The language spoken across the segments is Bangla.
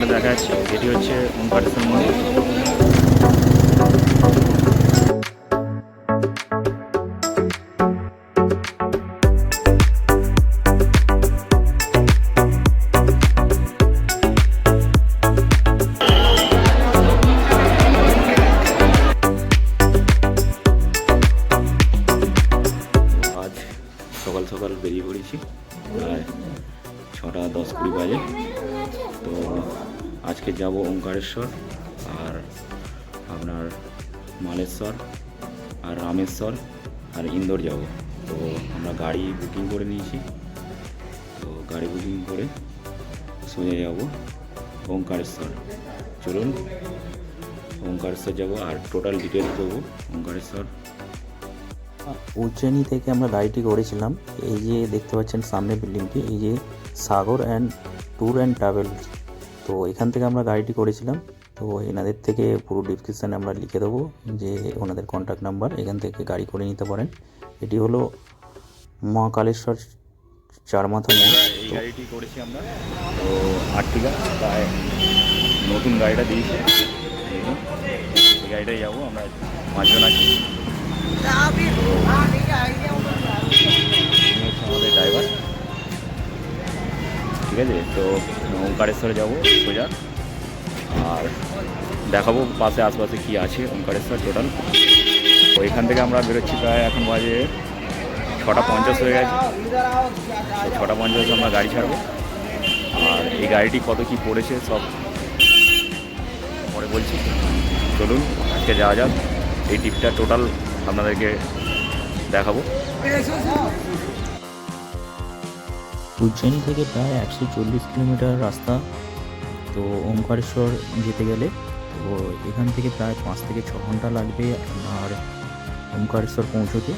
দেখা যাচ্ছে। এটি হচ্ছে ওমকারেশ্বর মন্দির। যাব ওমকারেশ্বর আর আপনার মালেশ্বর আর রামেশ্বর আর ইন্দোর যাব। তো আমরা গাড়ি বুকিং করে নিয়েছি। তো গাড়ি বুকিং করে সোজা যাব ওঙ্কারেশ্বর। চলুন ওঙ্কারেশ্বর যাব আর টোটাল ডিটেলস দেবো ওমকারেশ্বর উজ্জয়িনী থেকে আমরা গাড়িটি করেছিলাম। এই যে দেখতে পাচ্ছেন সামনে বিল্ডিংটি এই যে Sagar and tour and travel তো এখান থেকে আমরা গাড়িটি করেছিলাম। তো এনাদের থেকে পুরো ডিসক্রিপশানে আমরা লিখে দেবো যে ওনাদের কন্ট্যাক্ট নাম্বার এখান থেকে গাড়ি করে নিতে পারেন। এটি হলো মহাকালেশ্বর চার মাথা মোড়। এই গাড়িটি করেছি আমরা। তো আর্টিকা প্রায় নতুন গাড়িটা দিয়েছে। এই গাড়িটাই যাব, আমরা পাঁচজন আছি। আমাদের ড্রাইভার আছে, তো ওঙ্কারেশ্বরে যাব, সোজা। আর দেখাবো পাশে, আশপাশে কী আছে ওঙ্কারেশ্বর টোটাল তো এখান থেকে আমরা বেরোচ্ছি প্রায় এখন বাজে ছটা পঞ্চাশ হয়ে গেছে। ছটা পঞ্চাশে আমরা গাড়ি ছাড়বো। আর এই গাড়িটি কত কি পড়েছে সব পরে বলছি। চলুন, আজকে যাওয়া যাক। এই ট্রিপটা টোটাল আপনাদেরকে দেখাবো। উজ্জয়িনী থেকে প্রায় একশো চল্লিশ কিলোমিটার রাস্তা, তো ওমকারেশ্বর যেতে গেলে, তো এখান থেকে প্রায় পাঁচ থেকে ছ ঘণ্টা লাগবে আপনার ওমকারেশ্বর পৌঁছতে।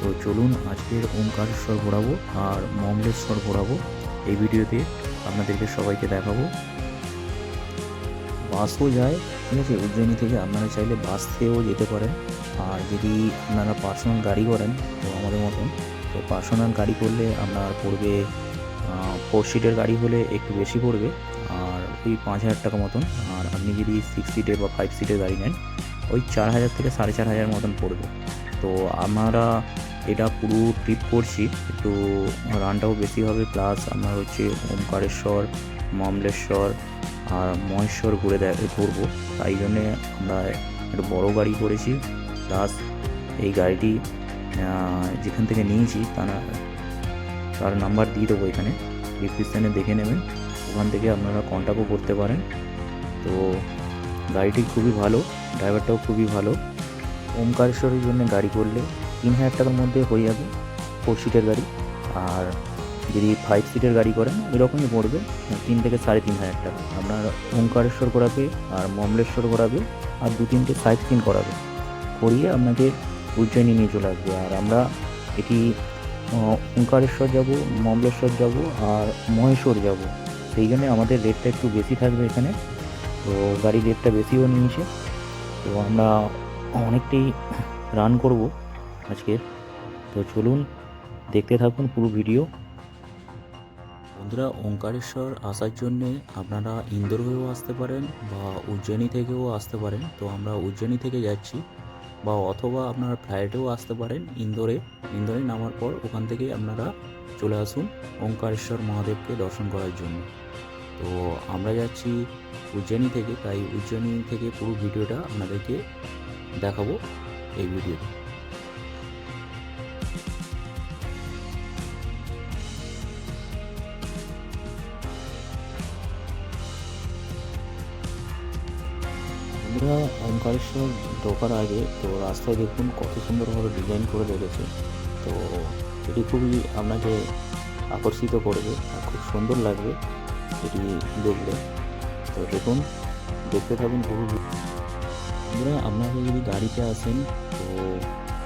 তো চলুন আজকের ওমকারেশ্বর ঘোরাবো আর মঙ্গলেশ্বর ঘোরাবো। এই ভিডিওতে আপনাদেরকে সবাইকে দেখাবো। বাসও যায়, ঠিক আছে? উজ্জয়িনী থেকে আপনারা চাইলে বাসেও যেতে পারেন। আর যদি আপনারা পার্সোনাল গাড়ি করেন, তো আমাদের মতন, তো পার্সোনাল গাড়ি করলে আপনার পড়বে ফোর সিটের গাড়ি হলে একটু বেশি পড়বে, আর ওই পাঁচ হাজার টাকা মতন। আর আপনি যদি সিক্স সিটের বা ফাইভ সিটের গাড়ি নেন, ওই চার হাজার থেকে সাড়ে চার হাজার মতন পড়বে। তো আমরা এটা পুরো ট্রিপ করছি একটু রানটাও বেশি হবে প্লাস আপনার হচ্ছে ওমকারেশ্বর, মমলেশ্বর আর মহেশ্বর ঘুরে ঘুরবো। তাই জন্যে আমরা একটু বড় গাড়ি করেছি প্লাস এই গাড়িটি যেখান থেকে নিয়েছি, তারা তার নাম্বার দিয়ে দেবো এখানে। ডিসক্রিপশানে দেখে নেবেন। ওখান থেকে আপনারা কন্ট্যাক্টও করতে পারেন। তো গাড়িটি খুবই ভালো ড্রাইভারটাও খুবই ভালো। ওমকারেশ্বরের জন্য গাড়ি করলে তিন হাজার টাকার মধ্যে হয়ে যাবে ফোর সিটের গাড়ি। আর যদি ফাইভ সিটের গাড়ি করেন, এরকমই পড়বে, তিন থেকে সাড়ে তিন হাজার টাকা। আপনার ওমকারেশ্বর করাবে আর মমলেশ্বর করাবে আর দু তিনটে সাইড সিন করাবে। করিয়ে আপনাকে উজ্জয়িনী নিয়ে চলে আসবে। আর আমরা এটি ওঙ্কারেশ্বর যাব, মমলেশ্বর যাব আর মহেশ্বর যাব। সেই জন্য আমাদের রেটটা একটু বেশি থাকবে এখানে। তো গাড়ির রেটটা বেশিও নিয়েছে। তো আমরা অনেকটাই রান করব আজকে। তো চলুন, দেখতে থাকুন পুরো ভিডিও বন্ধুরা, ওঙ্কারেশ্বর আসার জন্যে আপনারা ইন্দোর হয়েও আসতে পারেন বা উজ্জয়িনী থেকেও আসতে পারেন। তো আমরা উজ্জয়িনী থেকে যাচ্ছি। বা অথবা আপনারা ফ্লাইটেও আসতে পারেন ইন্দোরে। ইন্দোরে নামার পর ওখান থেকে আপনারা চলে আসুন ওঙ্কারেশ্বর মহাদেবকে দর্শন করার জন্য। তো আমরা যাচ্ছি উজ্জয়িনী থেকে, তাই উজ্জয়িনী থেকে পুরো ভিডিওটা আপনাদেরকে দেখাবো এই ভিডিওতে। বন্ধুরা ওমকারেশ্বর ঢোকার আগে তো রাস্তায় দেখুন কত সুন্দরভাবে ডিজাইন করে রেখেছে। তো এটি খুবই আপনাকে আকর্ষিত করবে আর খুব সুন্দর লাগবে এটি দেখলে। তো দেখুন, দেখতে থাকুন ভি- বন্ধুরা, আপনারা যদি গাড়িতে আসেন, তো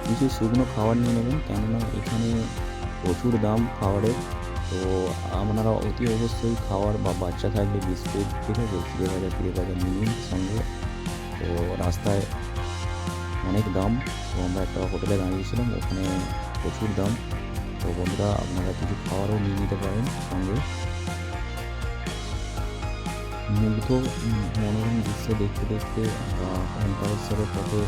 কিছু শুকনো খাবার নিয়ে নেবেন, কেননা এখানে প্রচুর দাম খাবারের। তো আপনারা অতি অবশ্যই খাওয়ার বা বাচ্চা থাকলে বিস্কুট, ঠিক আছে? তিরিশ হাজার তিরিশ হাজার নিন সঙ্গে। তো রাস্তায় অনেক দাম তো আমরা একটা হোটেলে দাঁড়িয়েছিলাম ওখানে প্রচুর দাম তো বন্ধুরা আপনারা কিছু খাবারও নিয়ে নিতে পারেন সঙ্গে মুগ্ধ উম, মনোরম দৃশ্য দেখতে দেখতে আমরা ওঙ্কারেশ্বরের পথে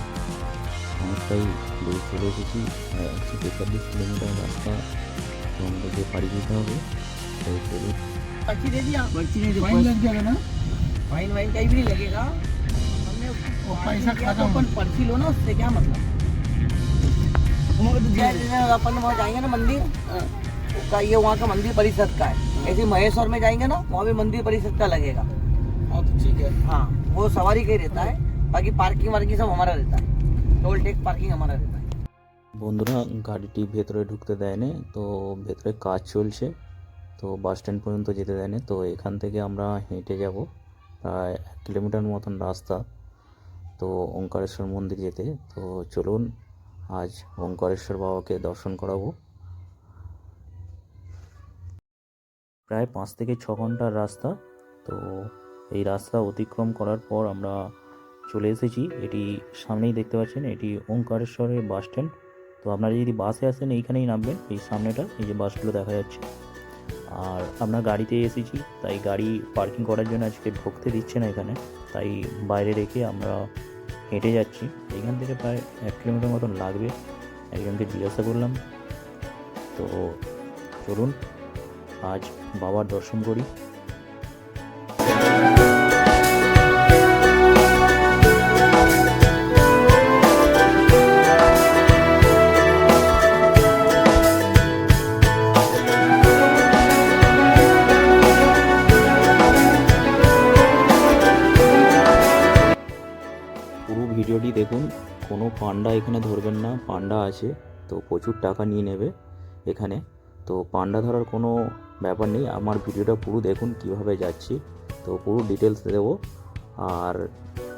অনেকটাই দূর চলে এসেছি আর একশো তেতাল্লিশ কিলোমিটার রাস্তা তো আমাদেরকে পাড়ি দিতে হবে তো চলুন पर्ची दे दिया पर्ची नहीं फाइन लग जाएगा ना फाइन वाइन कहीं भी नहीं लगेगा हमने वो पैसा किया खत्म। तो अपन पर्ची लो ना उससे क्या मतलब जैसे अपन वहाँ जाएंगे ना मंदिर अ, का ये वहाँ का मंदिर परिषद का है ऐसे महेश्वर में जाएंगे ना वहाँ भी मंदिर परिषद का लगेगा हाँ तो ठीक है हाँ वो सवारी का ही रहता है बाकी पार्किंग वार्किंग सब हमारा रहता है टोल टैक्स पार्किंग हमारा रहता है বন্ধুরা গাড়িটি ভেতরে ঢুকতে দেয়নি তো ভেতরে কাজ চলছে তো বাস স্ট্যান্ড পর্যন্ত যেতে দেয়নি তো এখান থেকে আমরা হেঁটে যাব প্রায় এক কিলোমিটার মতন রাস্তা তো ওঙ্কারেশ্বর মন্দির যেতে। তো চলুন, আজ ওঙ্কারেশ্বর বাবাকে দর্শন করাবো। প্রায় পাঁচ থেকে ছ ঘণ্টার রাস্তা। তো এই রাস্তা অতিক্রম করার পর আমরা চলে এসেছি। এটি সামনেই দেখতে পাচ্ছেন, এটি ওঙ্কারেশ্বরের বাস স্ট্যান্ড তো আপনারা যদি বাসে আসেন, এইখানেই নামবেন, এই সামনেটা, এই যে বাসগুলো দেখা যাচ্ছে। আর আমরা গাড়িতে এসেছি, তাই গাড়ি পার্কিং করার জন্য আজকে ঢুকতে দিচ্ছে না এখানে। তাই বাইরে রেখে আমরা হেঁটে যাচ্ছি। এখান থেকে প্রায় এক কিলোমিটার মতন লাগবে। একজনকে জিজ্ঞাসা করলাম। তো চলুন, আজ বাবার দর্শন করি। ভিডিওটি দেখুন। কোনো পান্ডা এখানে ধরবেন না, পান্ডা আছে, তো প্রচুর টাকা নিয়ে নেবে এখানে। তো পান্ডা ধরার কোনো ব্যাপার নেই, আমার ভিডিওটা পুরো দেখুন কীভাবে যাচ্ছি। তো পুরো ডিটেলস দেবো। আর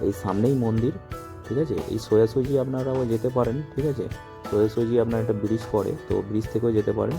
এই সামনেই মন্দির, ঠিক আছে? এই সোজাসুজি আপনারাও যেতে পারেন, ঠিক আছে? সোজাসুজি আপনার একটা ব্রিজ পড়ে, তো ব্রিজ থেকেও যেতে পারেন।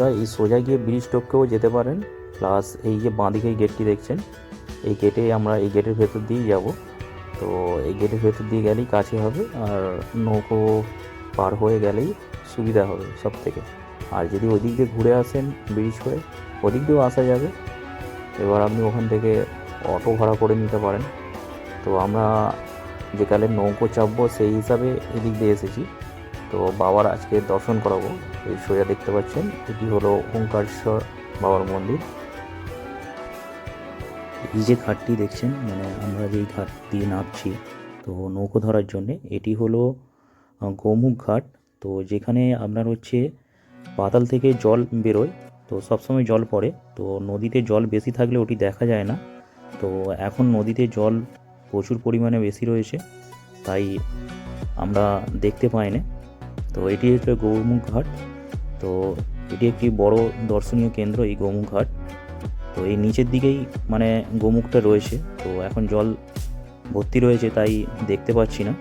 বন্ধুরা, এই সোজা গিয়ে ব্রিজ টপকেও যেতে পারেন। প্লাস এই যে বাঁদিকে এই গেটটি দেখছেন, এই গেটে আমরা এই গেটের ভেতর দিয়েই যাব। তো এই গেটের ভেতর দিয়ে গেলেই কাছে হবে, আর নৌকো পার হয়ে গেলেই সুবিধা হবে সব থেকে আর যদি ওই দিক দিয়ে ঘুরে আসেন ব্রিজ হয়ে ওদিক দিয়েও আসা যাবে। এবার আপনি ওখান থেকে অটো ভাড়া করে নিতে পারেন। তো আমরা যেকালে নৌকো চাপবো সেই হিসাবে এদিক দিয়ে এসেছি। তো বাবার আজকে দর্শন করাবো, এই সোজা দেখতে পাচ্ছেন, এটি হলো ওঙ্কারেশ্বর বাবার মন্দির। এই যে ঘাটটি দেখছেন মানে আমরা যেই ঘাট দিয়ে নামছি, তো নৌকো ধরার জন্যে, এটি হলো গোমুখ ঘাট। তো যেখানে আপনার হচ্ছে পাতাল থেকে জল বেরোয়, তো সবসময় জল পড়ে, তো নদীতে জল বেশি থাকলে ওটি দেখা যায় না। তো এখন নদীতে জল প্রচুর পরিমাণে বেশি রয়েছে, তাই আমরা দেখতে পাই না। তো এটি হচ্ছে গৌমুখ ঘাট। তো এটি একটি বড় দর্শনীয় কেন্দ্র এই গৌমুখ ঘাট। তো এই নিচের দিকেই মানে গোমুখটা রয়েছে। তো এখন জল ভর্তি রয়েছে তাই দেখতে পাচ্ছি না।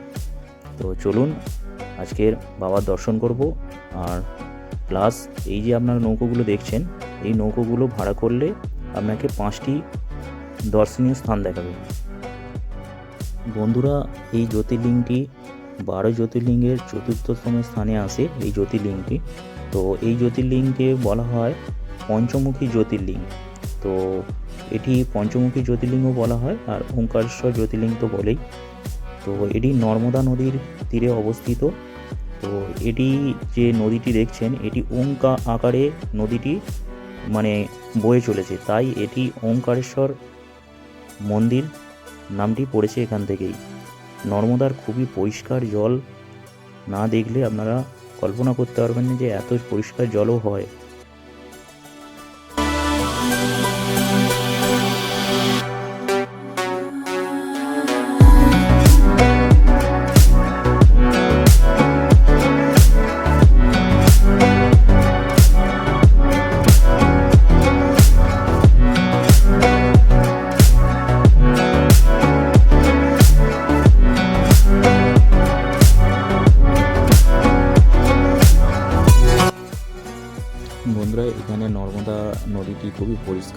তো চলুন আজকের বাবার দর্শন করব। আর প্লাস এই যে আপনার নৌকোগুলো দেখছেন, এই নৌকোগুলো ভাড়া করলে আপনাকে পাঁচটি দর্শনীয় স্থান দেখাবে। বন্ধুরা, এই জ্যোতির্লিঙ্গটি বারো জ্যোতির্লিঙ্গের চতুর্থতম স্থানে আসে এই জ্যোতির্লিঙ্গটি। তো এই জ্যোতির্লিঙ্গকে বলা হয় পঞ্চমুখী জ্যোতির্লিঙ্গ। তো এটি পঞ্চমুখী জ্যোতির্লিঙ্গ বলা হয়, আর ওঙ্কারেশ্বর জ্যোতির্লিঙ্গ তো বলেই। তো এটি নর্মদা নদীর তীরে অবস্থিত। তো এটি যে নদীটি দেখছেন, এটি ওঙ্কা আকারে নদীটি মানে বয়ে চলেছে। তাই এটি ওঙ্কারেশ্বর মন্দির নামটি পড়েছে এখান থেকেই। নর্মদার খুবই পরিষ্কার জল না দেখলে আপনারা কল্পনা করতে পারবেন না যে এত পরিষ্কার জলও হয়।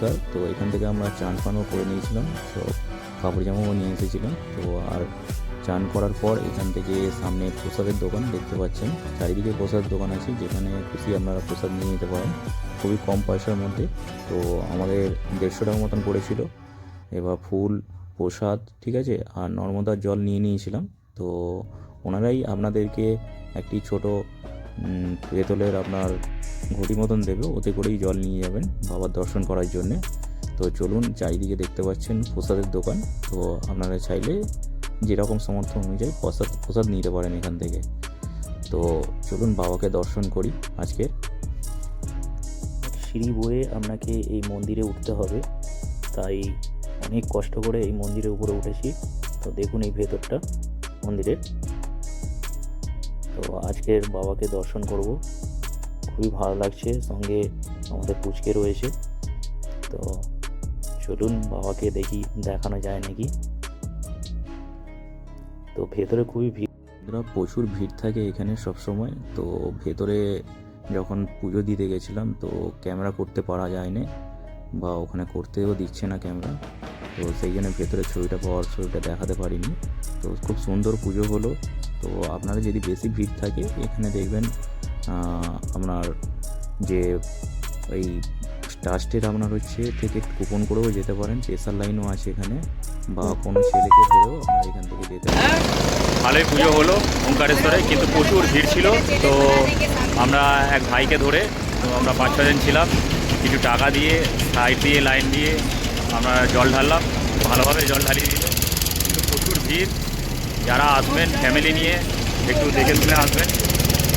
পরিষ্কার তো এখান থেকে আমরা চান ফানও করে নিয়েছিলাম। তো কাপড় জামাও নিয়ে এসেছিলাম। তো আর চান করার পর এখান থেকে সামনে প্রসাদের দোকান দেখতে পাচ্ছেন। চারিদিকে প্রসাদ দোকান আছে, যেখানে খুশি আপনারা প্রসাদ নিয়ে নিতে পারেন। খুবই কম পয়সার মধ্যে। তো আমাদের দেড়শো টাকা মতন পড়েছিল। এবার ফুল, প্রসাদ, ঠিক আছে? আর নর্মদার জল নিয়ে নিয়েছিলাম। তো ওনারাই আপনাদেরকে একটি ছোট পেতলের আপনার ঘটি মতন দেবে, ওতে করেই জল নিয়ে যাবেন বাবার দর্শন করার জন্যে। তো চলুন চারিদিকে দেখতে পাচ্ছেন প্রসাদের দোকান। তো আপনারা চাইলে যেরকম সামর্থ্য অনুযায়ী প্রসাদ প্রসাদ নিতে পারেন এখান থেকে। তো চলুন বাবাকে দর্শন করি আজকে সিঁড়ি বয়ে আপনাকে এই মন্দিরে উঠতে হবে। তাই অনেক কষ্ট করে এই মন্দিরের উপরে উঠেছি। তো দেখুন এই ভেতরটা, মন্দিরের। তো আজকের বাবাকে দর্শন করব। খুবই ভালো লাগছে, সঙ্গে আমাদের পুচকে রয়েছে। তো চলুন বাবাকে দেখি, দেখানো যায় নাকি? তো ভেতরে খুবই ভিড়। প্রচুর ভিড় থাকে এখানে সব সময় তো ভেতরে যখন পুজো দিতে গেছিলাম, তো ক্যামেরা করতে পারা যায়নি, বা ওখানে করতেও দিচ্ছে না ক্যামেরা। তো সেই জন্য ভেতরে ছবিটা পাওয়ার ছবিটা দেখাতে পারিনি। তো খুব সুন্দর পুজো হলো। তো আপনারা যদি বেশি ভিড় থাকে, এখানে দেখবেন আপনার যে এই ট্রাস্টের আপনার হচ্ছে থেকে কুপন করেও যেতে পারেন। স্পেশাল লাইনও আছে এখানে। বা কোনো ছেলেকে ধরেও আপনারা এখান থেকে যেতে পারেন। ভালোই পুজো হলো ওঙ্কারেশ্বরে, কিন্তু প্রচুর ভিড় ছিল। তো আমরা এক ভাইকে ধরে তো আমরা পাঁচ ছজন ছিলাম। কিছু টাকা দিয়ে সাইড দিয়ে লাইন দিয়ে আমরা জল ঢাললাম। ভালোভাবে জল ঢালিয়ে দিল। প্রচুর ভিড়। যারা আসবেন ফ্যামিলি নিয়ে একটু দেখে শুনে আসবেন।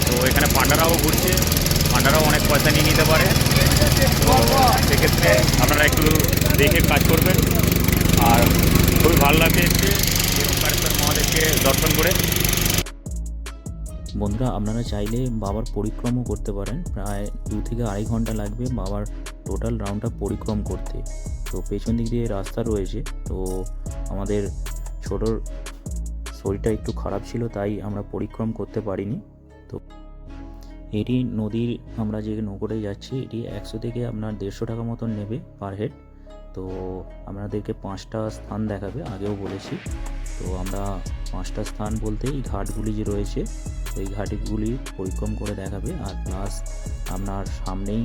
তো এখানে পান্ডারাও ঘুরছে, পান্ডারাও অনেক পয়সা নিয়ে নিতে পারে। তো সেক্ষেত্রে আপনারা একটু দেখে কাজ করবেন। আর খুবই ভালো লাগছে এসে, এই মহাদেবকে দর্শন করে। বন্ধুরা, আপনারা চাইলে বাবার পরিক্রমও করতে পারেন। প্রায় দু থেকে আড়াই ঘণ্টা লাগবে বাবার টোটাল রাউন্ডটা পরিক্রম করতে। তো পেছন দিক দিয়ে রাস্তা রয়েছে, তো আমাদের ছোটোর শরীরটা একটু খারাপ ছিল, তাই আমরা পরিক্রম করতে পারিনি। তো এটি নদীর আমরা যে নৌকোটায় যাচ্ছি, এটি একশো থেকে আপনার দেড়শো টাকা মতন নেবে পার হেড তো আপনাদেরকে পাঁচটা স্থান দেখাবে, আগেও বলেছি। তো আমরা পাঁচটা স্থান বলতে এই ঘাটগুলি যে রয়েছে ওই ঘাটগুলি পরিক্রম করে দেখাবে। আর প্লাস আপনার সামনেই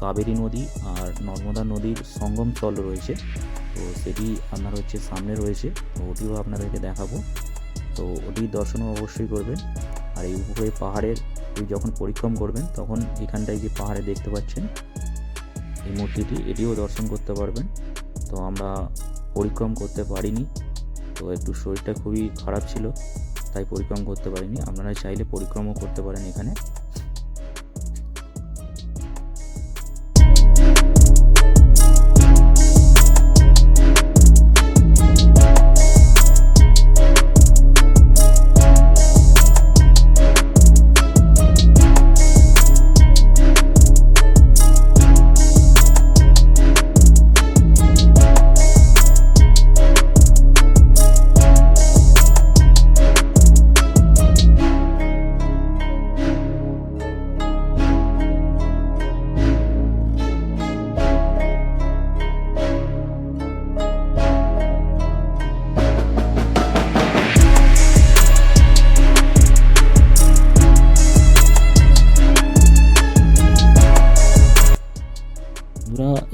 কাবেরী নদী আর নর্মদা নদীর সঙ্গম স্থল রয়েছে। তো সেটি আপনার হচ্ছে সামনে রয়েছে, তো ওটিও আপনাদেরকে দেখাবো। তো ওটি দর্শনও অবশ্যই করবেন। আর এই উপরে পাহাড়ের যখন পরিক্রম করবেন, তখন এখানটায় যে পাহাড়ে দেখতে পাচ্ছেন, এই মূর্তিটি, এটিও দর্শন করতে পারবেন। তো আমরা পরিক্রম করতে পারিনি। তো একটু শরীরটা খুবই খারাপ ছিল, তাই পরিক্রম করতে পারিনি। আপনারা চাইলে পরিক্রমও করতে পারেন এখানে।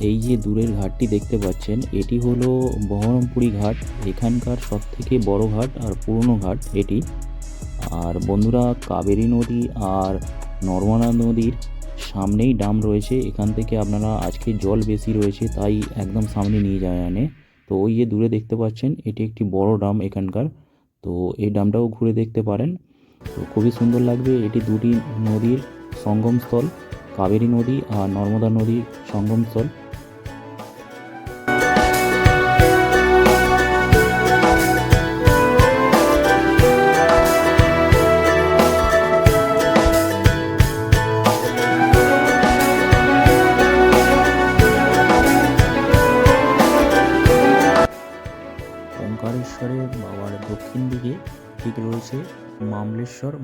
এই যে দূরের ঘাটটি দেখতে পাচ্ছেন, এটি হলো বহরমপুরি ঘাট। এখানকার সব থেকে বড় ঘাট আর পুরনো ঘাট এটি। আর বন্ধুরা, কাবেরী নদী আর নর্মদা নদীর সামনেই ডাম রয়েছে। এখান থেকে আপনারা আজকে জল বেশি রয়েছে, তাই একদম সামনে নিয়ে যায় আনে তো ওই যে দূরে দেখতে পাচ্ছেন, এটি একটি বড় ডাম এখানকার। তো এই ডামটাও ঘুরে দেখতে পারেন। তো খুবই সুন্দর লাগবে এটি দুটি নদীর সঙ্গমস্থল, কাবেরী নদী আর নর্মদা নদীর সঙ্গমস্থল।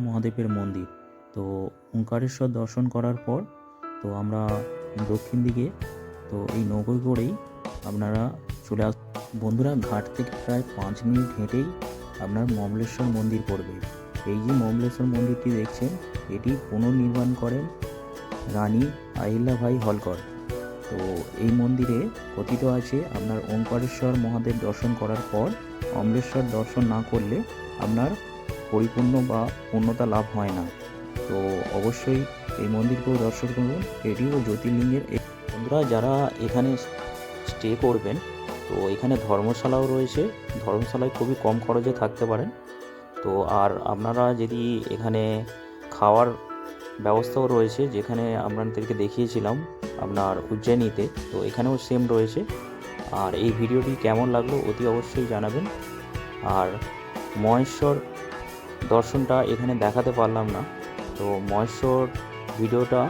মহাদেবের মন্দির। তো ওঙ্কারেশ্বর দর্শন করার পর, তো আমরা দক্ষিণ দিকে, তো এই নৌকোয় করেই আপনারা চলে আস, বন্ধুরা, ঘাট থেকে প্রায় পাঁচ মিনিট হেঁটেই আপনার মমলেশ্বর মন্দির পড়বে। এই যে মমলেশ্বর মন্দিরটি দেখছেন, এটি পুনর্নির্মাণ করেন রানী আহিল্যাভাই হলকর। তো এই মন্দিরে কথিত আছে, আপনার ওঙ্কারেশ্বর মহাদেব দর্শন করার পর, অমলেশ্বর দর্শন না করলে আপনার পরিপূর্ণ বা পূর্ণতা লাভ হয় না। তো অবশ্যই এই মন্দিরকেও দর্শন করুন। এটিও জ্যোতির্লিঙ্গের বন্ধুরা, যারা এখানে স্টে করবেন, তো এখানে ধর্মশালাও রয়েছে। ধর্মশালায় খুবই কম খরচে থাকতে পারেন। তো আর আপনারা যদি এখানে খাওয়ার ব্যবস্থাও রয়েছে, যেখানে আপনাদেরকে দেখিয়েছিলাম আপনার উজ্জয়িনীতে, তো এখানেও সেম রয়েছে। আর এই ভিডিওটি কেমন লাগল অতি অবশ্যই জানাবেন। আর মহেশ্বর দর্শনটা এখানে দেখাতে পারলাম না। তো মহেশ্বর ভিডিওটা